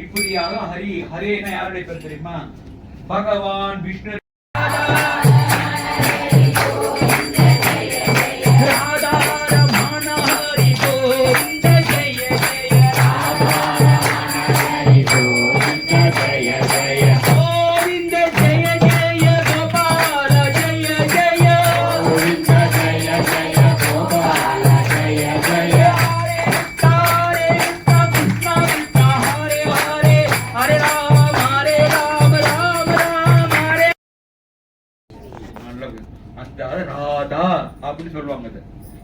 இப்படியாக ஹரி ஹரேன யாருடைய பேர் தெரியுமா? பகவான் விஷ்ணு ராதா அப்படின்னு சொல்லுவாங்க அது.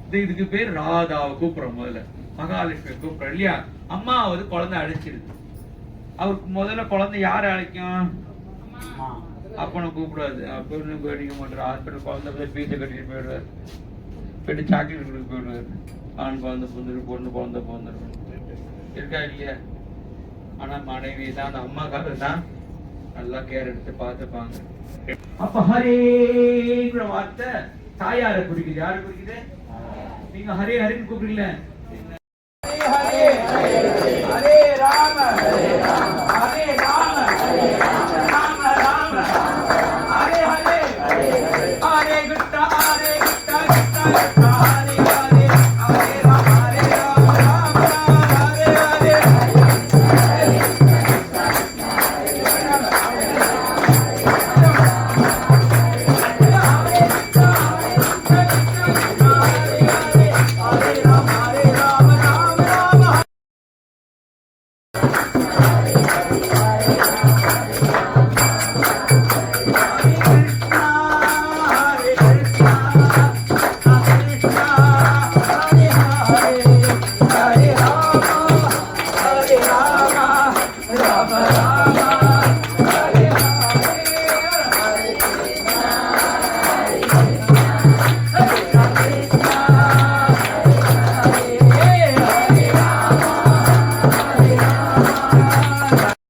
இது இதுக்கு பேர் ராதாவை கூப்பிடுறோம் முதல்ல. மகாலட்சுமி கூப்பிடுறோம் இல்லையா? அம்மாவது குழந்தை அழைச்சிருது. அவருக்கு முதல்ல குழந்தை யாரை அழைக்கும்? அப்பனை கூப்பிடாது. அப்பன்னு பேடிக்க மாட்டார் ஹாஸ்பிட்டல் குழந்தை போய் பீச்சை கட்டிட்டு போயிடுவார். போயிட்டு சாக்லேட் கொடுக்க போயிடுவார். ஆண் குழந்தை பிறந்துரு பொண்ணு குழந்தை பிறந்துரு இருக்கா இல்லையா? ஆனா மனைவி தான் அந்த அம்மாக்காரர் தான் நல்லா கேர் எடுத்து பார்த்துப்பாங்க. அப்ப ஹரேங்கிற வார்த்தை தாயார குடிக்குது யாரு குறிக்குது நீங்க ஹரே ஹரின்னு கூப்பிடுங்களேன் ஹரே ஹரே ஹரே ராம. Baba.